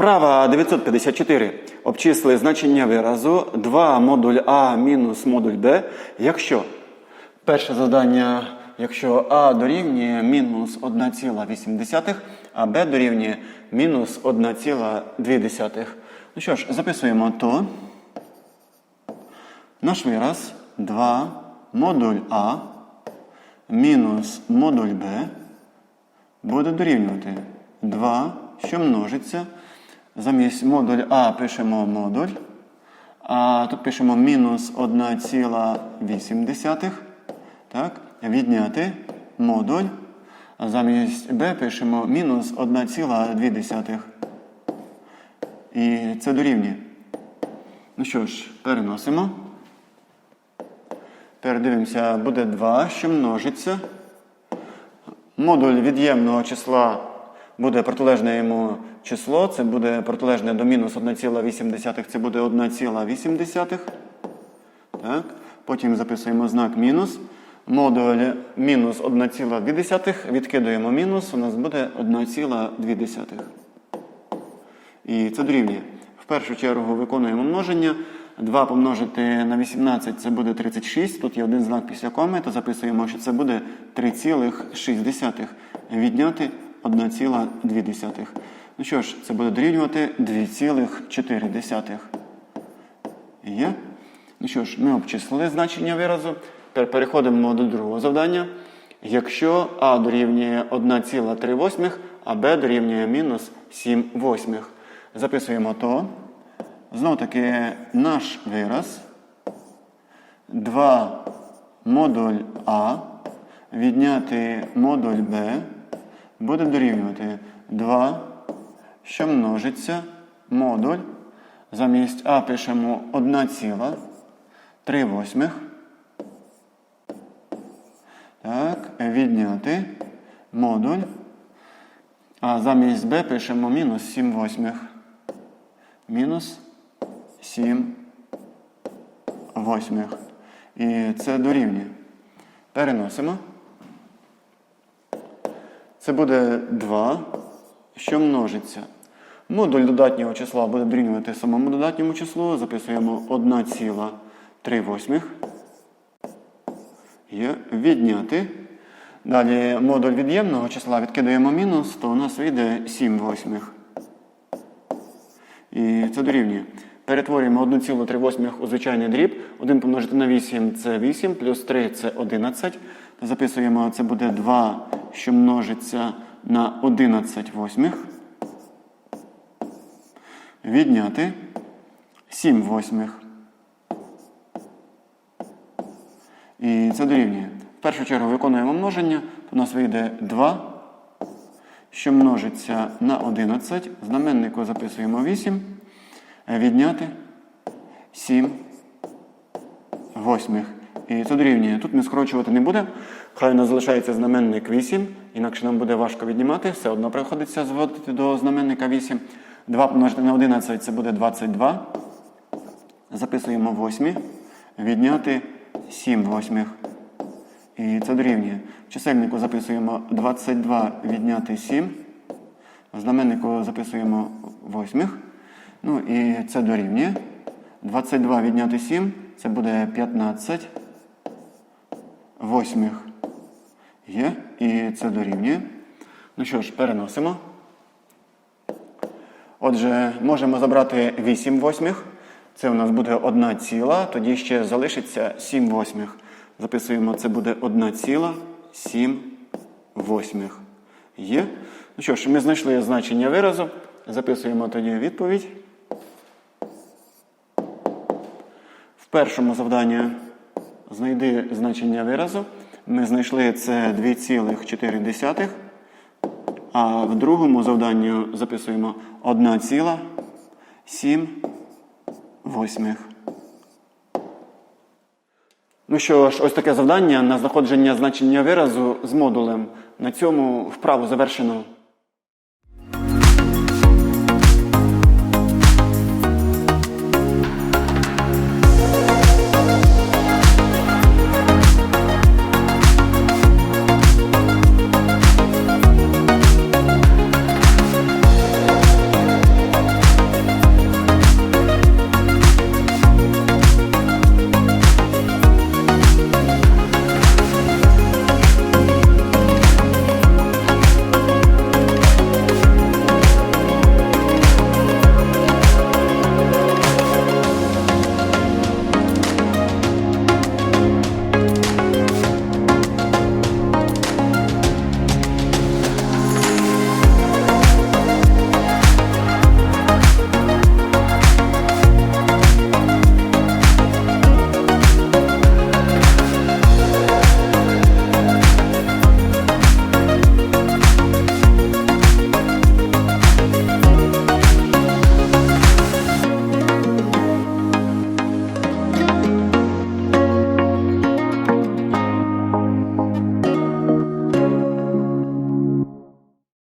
Вправа 954. Обчисли значення виразу 2 модуль А мінус модуль Б, якщо перше завдання, якщо А дорівнює мінус 1,8, а Б дорівнює мінус 1,2. Ну що ж, записуємо то. Наш вираз 2 модуль А мінус модуль Б буде дорівнювати 2, що множиться. Замість модуль А пишемо модуль. А тут пишемо мінус 1,8. Так, відняти модуль. А замість Б пишемо мінус 1,2. І це дорівнює. Ну що ж, переносимо. Передивимося, буде 2, що множиться. Модуль від'ємного числа буде протилежне йому число. Це буде протилежне до мінус 1,8, це буде 1,8. Так. Потім записуємо знак мінус. Модуль мінус 1,2. Відкидаємо мінус, у нас буде 1,2. І це дорівнює. В першу чергу виконуємо множення. 2 помножити на 18 це буде 36. Тут є один знак після коми, то записуємо, що це буде 3,6. Відняти 1,2. Ну що ж, це буде дорівнювати 2,4. Є? Ну що ж, ми обчислили значення виразу. Тепер переходимо до другого завдання. Якщо А дорівнює 1,3, а Б дорівнює мінус 7 восьмих. Записуємо то. Знову таки наш вираз 2 модуль А відняти модуль Б буде дорівнювати 2, що множиться модуль. Замість А пишемо 1,3 восьмих. Так, відняти модуль. А замість Б пишемо мінус 7 восьмих. Мінус 7 восьмих. І це дорівнює. Переносимо. Це буде 2, що множиться. Модуль додатнього числа буде дорівнювати самому додатньому числу. Записуємо 1,3 восьмих. Є відняти. Далі модуль від'ємного числа відкидаємо мінус, то у нас вийде 7 восьмих. І це дорівнює. Перетворюємо 1,3 у звичайний дріб. 1 помножити на 8 це 8, плюс 3 це 11. Записуємо, це буде 2, що множиться на 11 восьмих. Відняти 7 восьмих. І це дорівнює. В першу чергу виконуємо множення. У нас вийде 2, що множиться на 11. Знаменнику записуємо 8. Відняти 7 восьмих. І це дорівнює. Тут ми скорочувати не будемо. Хай у нас залишається знаменник 8, інакше нам буде важко віднімати. Все одно приходиться зводити до знаменника 8. 2 помножити на 11 це буде 22. Записуємо 8. Відняти 7 восьмих. І це дорівнює. В чисельнику записуємо 22 відняти 7. В знаменнику записуємо восьмих. Ну і це дорівнює. 22 відняти 7 це буде 15 восьмих. Є. І це дорівнює. Ну що ж, переносимо. Отже, можемо забрати 8 восьмих. Це у нас буде 1 ціла, тоді ще залишиться 7 восьмих. Записуємо, це буде 1 ціла 7 восьмих. Є. Ну що ж, ми знайшли значення виразу. Записуємо тоді відповідь. В першому завданні знайди значення виразу. Ми знайшли це 2,4. А в другому завданні записуємо 1,7. Ну що ж, ось таке завдання на знаходження значення виразу з модулем. На цьому вправу завершено.